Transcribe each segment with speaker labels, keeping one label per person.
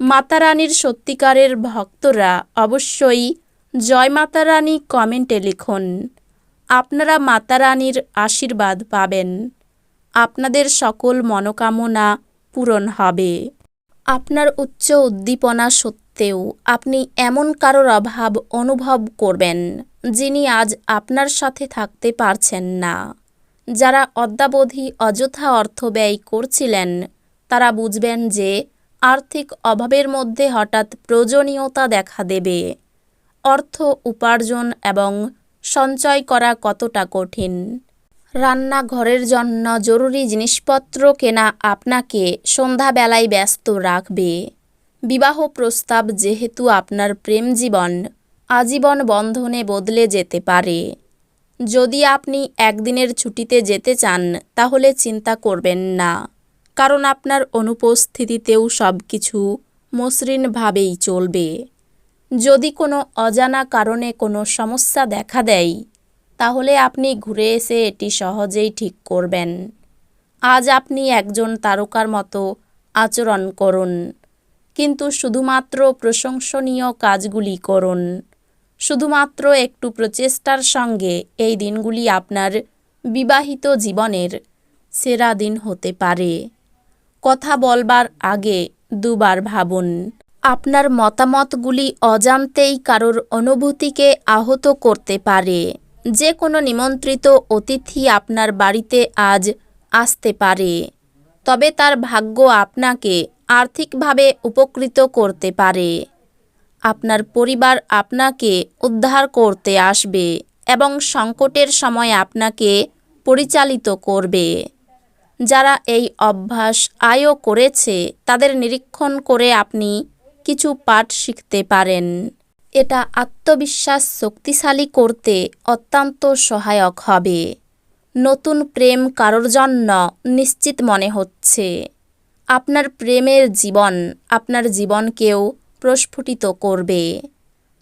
Speaker 1: মাতারানীর সত্যিকারের ভক্তরা অবশ্যই জয় মাতারানী কমেন্টে লিখুন, আপনারা মাতারানীর আশীর্বাদ পাবেন। আপনাদের সকল মনোকামনা পূরণ হবে। আপনার উচ্চ উদ্দীপনা সত্ত্বেও আপনি এমন কারোর অভাব অনুভব করবেন, যিনি আজ আপনার সাথে থাকতে পারছেন না। যারা অদ্যাবধি অযথা অর্থ ব্যয় করছিলেন, তারা বুঝবেন যে আর্থিক অভাবের মধ্যে হঠাৎ প্রয়োজনীয়তা দেখা দেবে। অর্থ উপার্জন এবং সঞ্চয় করা কতটা কঠিন? রান্নাঘরের জন্য জরুরি জিনিসপত্র কেনা আপনাকে সন্ধ্যাবেলায় ব্যস্ত রাখবে। বিবাহ প্রস্তাব যেহেতু আপনার প্রেম জীবন, আজীবন বন্ধনে বদলে যেতে পারে। যদি আপনি একদিনের ছুটিতে যেতে চান, তাহলে চিন্তা করবেন না। কারণ আপনার অনুপস্থিতিতেও সব কিছু মসৃণভাবেই চলবে। যদি কোনো অজানা কারণে কোনো সমস্যা দেখা দেয়, তাহলে আপনি ঘুরে এসে এটি সহজেই ঠিক করবেন। আজ আপনি একজন তারকার মতো আচরণ করুন, কিন্তু শুধুমাত্র প্রশংসনীয় কাজগুলি করুন। শুধুমাত্র একটু প্রচেষ্টার সঙ্গে এই দিনগুলি আপনার বিবাহিত জীবনের সেরা দিন হতে পারে। কথা বলবার আগে দুবার ভাবুন। আপনার মতামতগুলি অজান্তেই কারোর অনুভূতিকে আহত করতে পারে। যে কোনো নিমন্ত্রিত অতিথি আপনার বাড়িতে আজ আসতে পারে। তবে তার ভাগ্য আপনাকে আর্থিকভাবে উপকৃত করতে পারে। আপনার পরিবার আপনাকে উদ্ধার করতে আসবে এবং সংকটের সময় আপনাকে পরিচালিত করবে। যারা এই অভ্যাস আয়ও করেছে, তাদের নিরীক্ষণ করে আপনি কিছু পাঠ শিখতে পারেন। এটা আত্মবিশ্বাস শক্তিশালী করতে অত্যন্ত সহায়ক হবে। নতুন প্রেম কারোর জন্য নিশ্চিত মনে হচ্ছে। আপনার প্রেমের জীবন আপনার জীবনকেও প্রস্ফুটিত করবে।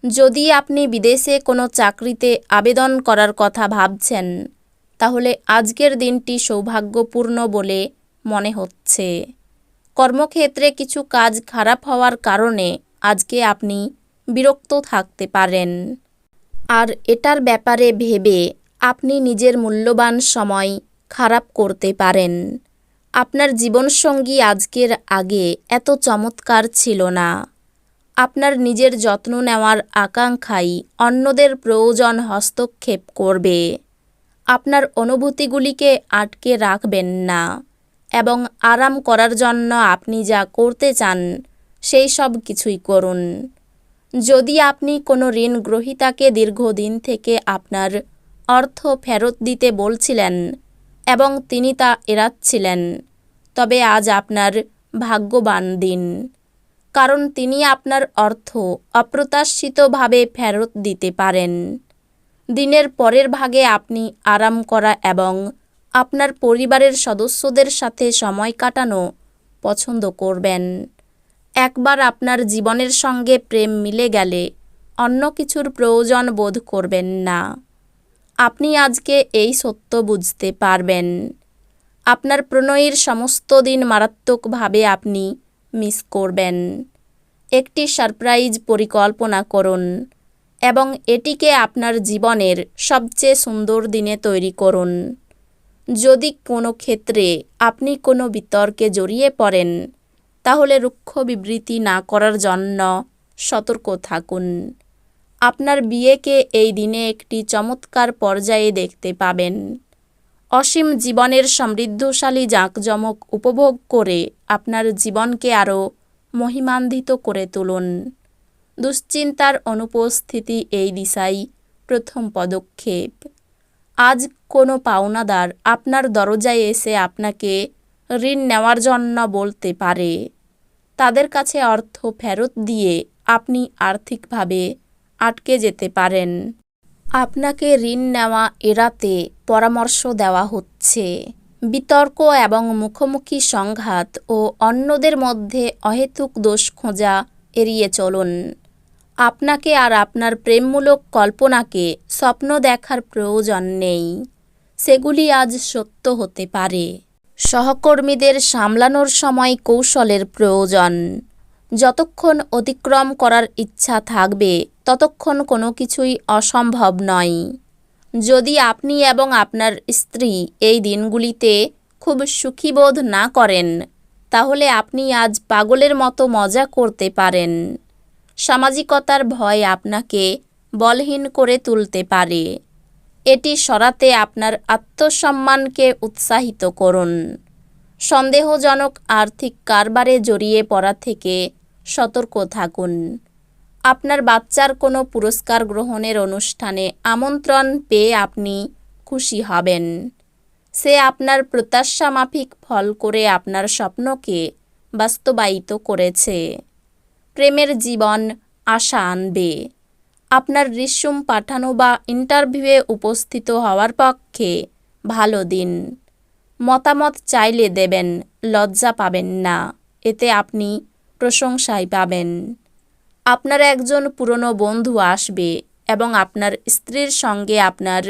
Speaker 1: যদি আপনি বিদেশে কোনো চাকরিতে আবেদন করার কথা ভাবছেন তাহলে আজকের দিনটি সৌভাগ্যপূর্ণ বলে মনে হচ্ছে। কর্মক্ষেত্রে কিছু কাজ খারাপ হওয়ার কারণে আজকে আপনি বিরক্ত থাকতে পারেন। আর এটার ব্যাপারে ভেবে আপনি নিজের মূল্যবান সময় খারাপ করতে পারেন। আপনার জীবনসঙ্গী আজকের আগে এত চমৎকার ছিল না। আপনার নিজের যত্ন নেওয়ার আকাঙ্ক্ষাই অন্যদের প্রয়োজন হস্তক্ষেপ করবে। আপনার অনুভূতিগুলিকে আটকে রাখবেন না এবং আরাম করার জন্য আপনি যা করতে চান, সেই সব কিছুই করুন। যদি আপনি কোনো ঋণ গ্রহীতাকে দীর্ঘদিন থেকে আপনার অর্থ ফেরত দিতে বলছিলেন এবং তিনি তা এড়াচ্ছিলেন, তবে আজ আপনার ভাগ্যবান দিন। কারণ তিনি আপনার অর্থ অপ্রত্যাশিতভাবে ফেরত দিতে পারেন। দিনের পরের ভাগে আপনি আরাম করা এবং আপনার পরিবারের সদস্যদের সাথে সময় কাটানো পছন্দ করবেন। একবার আপনার জীবনের সঙ্গে প্রেম মিলে গেলে অন্য কিছুর প্রয়োজন বোধ করবেন না। আপনি আজকে এই সত্য বুঝতে পারবেন। আপনার প্রণয়ের সমস্ত দিন মারাত্মকভাবে আপনি মিস করবেন। একটি সারপ্রাইজ পরিকল্পনা করুন। এবং এটিকে আপনার জীবনের সবচেয়ে সুন্দর দিনে তৈরি করুন। যদি কোনো ক্ষেত্রে আপনি কোনো বিতর্কে জড়িয়ে পড়েন, তাহলে রুক্ষ বিবৃতি না করার জন্য সতর্ক থাকুন। আপনার বিয়েকে এই দিনে একটি চমৎকার পর্যায়ে দেখতে পাবেন। অসীম জীবনের সমৃদ্ধশালী জাঁকজমক উপভোগ করে আপনার জীবনকে আরও মহিমান্বিত করে তুলুন। দুশ্চিন্তার অনুপস্থিতি এই দিশাই প্রথম পদক্ষেপ। আজ কোনো পাওনাদার আপনার দরজায় এসে আপনাকে ঋণ নেওয়ার জন্য বলতে পারে। তাদের কাছে অর্থ ফেরত দিয়ে আপনি আর্থিকভাবে আটকে যেতে পারেন। আপনাকে ঋণ নেওয়া এড়াতে পরামর্শ দেওয়া হচ্ছে। বিতর্ক এবং মুখোমুখি সংঘাত ও অন্যদের মধ্যে অহেতুক দোষ খোঁজা এড়িয়ে চলুন। আপনাকে আর আপনার প্রেমমূলক কল্পনাকে স্বপ্ন দেখার প্রয়োজন নেই। সেগুলি আজ সত্য হতে পারে। সহকর্মীদের সামলানোর সময় কৌশলের প্রয়োজন। যতক্ষণ অতিক্রম করার ইচ্ছা থাকবে, ততক্ষণ কোনো কিছুই অসম্ভব নয়। যদি আপনি এবং আপনার স্ত্রী এই দিনগুলিতে খুব সুখীবোধ না করেন, তাহলে আপনি আজ পাগলের মতো মজা করতে পারেন। সামাজিকতার ভয় আপনাকে বলহীন করে তুলতে পারে। এটি সরাতে আপনার আত্মসম্মানকে উৎসাহিত করুন। সন্দেহজনক আর্থিক কারবারে জড়িয়ে পড়া থেকে সতর্ক থাকুন। আপনার বাচ্চার কোনো পুরস্কার গ্রহণের অনুষ্ঠানে আমন্ত্রণ পেয়ে আপনি খুশি হবেন। সে আপনার প্রত্যাশা মাফিক ফল করে আপনার স্বপ্নকে বাস্তবায়িত করেছে। প্রেমের জীবন আশা আনবে। আপনার রিস্যুম পাঠানো বা ইন্টারভিউয়ে উপস্থিত হওয়ার পক্ষে ভালো দিন। মতামত চাইলে দেবেন, লজ্জা পাবেন না, এতে আপনি প্রশংসাই পাবেন। আপনার একজন পুরনো বন্ধু আসবে এবং আপনার স্ত্রীর সঙ্গে আপনার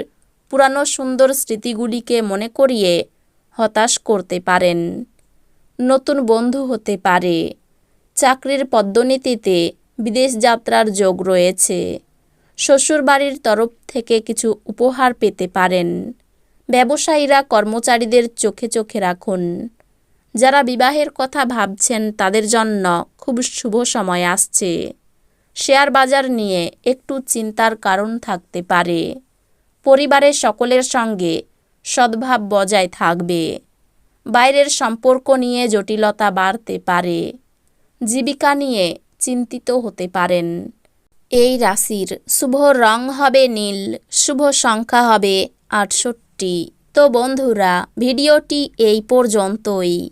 Speaker 1: পুরানো সুন্দর স্মৃতিগুলিকে মনে করিয়ে হতাশ করতে পারেন। নতুন বন্ধু হতে পারে। চাকরির পদ্মনীতিতে বিদেশ যাত্রার যোগ রয়েছে। শ্বশুরবাড়ির তরফ থেকে কিছু উপহার পেতে পারেন। ব্যবসায়ীরা কর্মচারীদের চোখে চোখে রাখুন। যারা বিবাহের কথা ভাবছেন তাদের জন্য খুব শুভ সময় আসছে। শেয়ার বাজার নিয়ে একটু চিন্তার কারণ থাকতে পারে। পরিবারের সকলের সঙ্গে সদ্ভাব বজায় থাকবে। বাইরের সম্পর্ক নিয়ে জটিলতা বাড়তে পারে। জীবিকা নিয়ে চিন্তিত হতে পারেন। এই রাশির শুভ রং হবে নীল, শুভ সংখ্যা হবে আটষট্টি। তো বন্ধুরা, ভিডিওটি এই পর্যন্তই।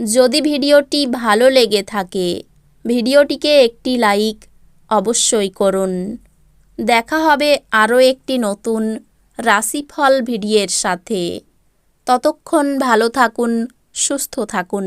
Speaker 1: যদি ভিডিওটি ভালো লেগে থাকে, ভিডিওটিকে একটি লাইক অবশ্যই করুন। দেখা হবে আরও একটি নতুন রাশিফল ভিডিওর সাথে। ততক্ষণ ভালো থাকুন, সুস্থ থাকুন।